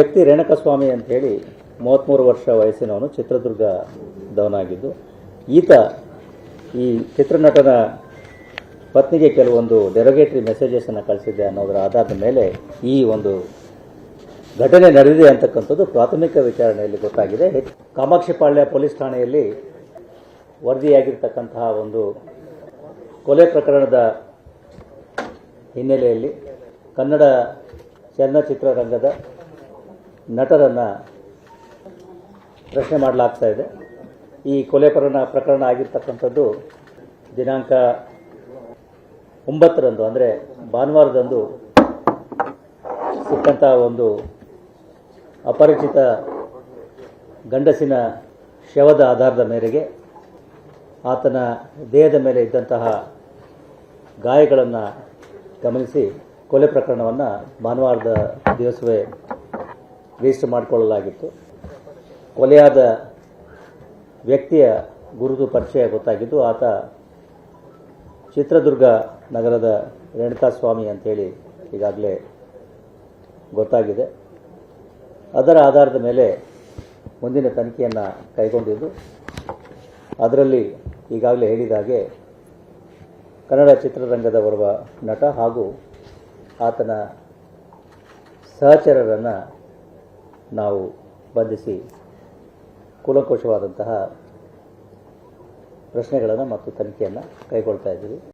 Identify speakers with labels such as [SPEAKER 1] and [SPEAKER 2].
[SPEAKER 1] ವ್ಯಕ್ತಿ ರೇಣಕಸ್ವಾಮಿ ಅಂತ ಹೇಳಿ ಮೂವತ್ತ್ಮೂರು ವರ್ಷ ವಯಸ್ಸಿನವನು ಚಿತ್ರದುರ್ಗದವನಾಗಿದ್ದು ಈತ ಈ ಚಿತ್ರನಟನ ಪತ್ನಿಗೆ ಕೆಲವೊಂದು ಡೆರೋಗೇಟರಿ ಮೆಸೇಜಸನ್ನು ಕಳಿಸಿದ್ದೆ ಅನ್ನೋದರ ಆಧಾರದ ಮೇಲೆ ಈ ಒಂದು ಘಟನೆ ನಡೆದಿದೆ ಅಂತಕ್ಕಂಥದ್ದು ಪ್ರಾಥಮಿಕ ವಿಚಾರಣೆಯಲ್ಲಿ ಗೊತ್ತಾಗಿದೆ. ಕಾಮಾಕ್ಷಿಪಾಳ್ಯ ಪೊಲೀಸ್ ಠಾಣೆಯಲ್ಲಿ ವರದಿಯಾಗಿರ್ತಕ್ಕಂತಹ ಒಂದು ಕೊಲೆ ಪ್ರಕರಣದ ಹಿನ್ನೆಲೆಯಲ್ಲಿ ಕನ್ನಡ ಚಲನಚಿತ್ರರಂಗದ ನಟರನ್ನು ಪ್ರಶ್ನೆ ಮಾಡಲಾಗ್ತಾ ಇದೆ. ಈ ಕೊಲೆ ಪ್ರಕರಣ ಪ್ರಕರಣ ಆಗಿರ್ತಕ್ಕಂಥದ್ದು ದಿನಾಂಕ ಒಂಬತ್ತರಂದು, ಅಂದರೆ ಭಾನುವಾರದಂದು ಸಿಕ್ಕಂಥ ಒಂದು ಅಪರಿಚಿತ ಗಂಡಸಿನ ಶವದ ಆಧಾರದ ಮೇರೆಗೆ ಆತನ ದೇಹದ ಮೇಲೆ ಇದ್ದಂತಹ ಗಾಯಗಳನ್ನು ಗಮನಿಸಿ ಕೊಲೆ ಪ್ರಕರಣವನ್ನು ಭಾನುವಾರದ ದಿವಸವೇ ರಿಜಿಸ್ಟರ್ ಮಾಡಿಕೊಳ್ಳಲಾಗಿತ್ತು. ಕೊಲೆಯಾದ ವ್ಯಕ್ತಿಯ ಗುರುತು ಪರಿಚಯ ಗೊತ್ತಾಗಿದ್ದು, ಆತ ಚಿತ್ರದುರ್ಗ ನಗರದ ರೇಣುಕಾಸ್ವಾಮಿ ಅಂತೇಳಿ ಈಗಾಗಲೇ ಗೊತ್ತಾಗಿದೆ. ಅದರ ಆಧಾರದ ಮೇಲೆ ಮುಂದಿನ ತನಿಖೆಯನ್ನು ಕೈಗೊಂಡಿದ್ದು, ಅದರಲ್ಲಿ ಈಗಾಗಲೇ ಹೇಳಿದ ಹಾಗೆ ಕನ್ನಡ ಚಿತ್ರರಂಗದ ಬರುವ ನಟ ಹಾಗೂ ಆತನ ಸಹಚರರನ್ನು ನಾವು ಬಂಧಿಸಿ ಕೂಲಂಕುಷವಾದಂತಹ ಪ್ರಶ್ನೆಗಳನ್ನು ಮತ್ತು ತನಿಖೆಯನ್ನು ಕೈಗೊಳ್ತಾ ಇದ್ದೀವಿ.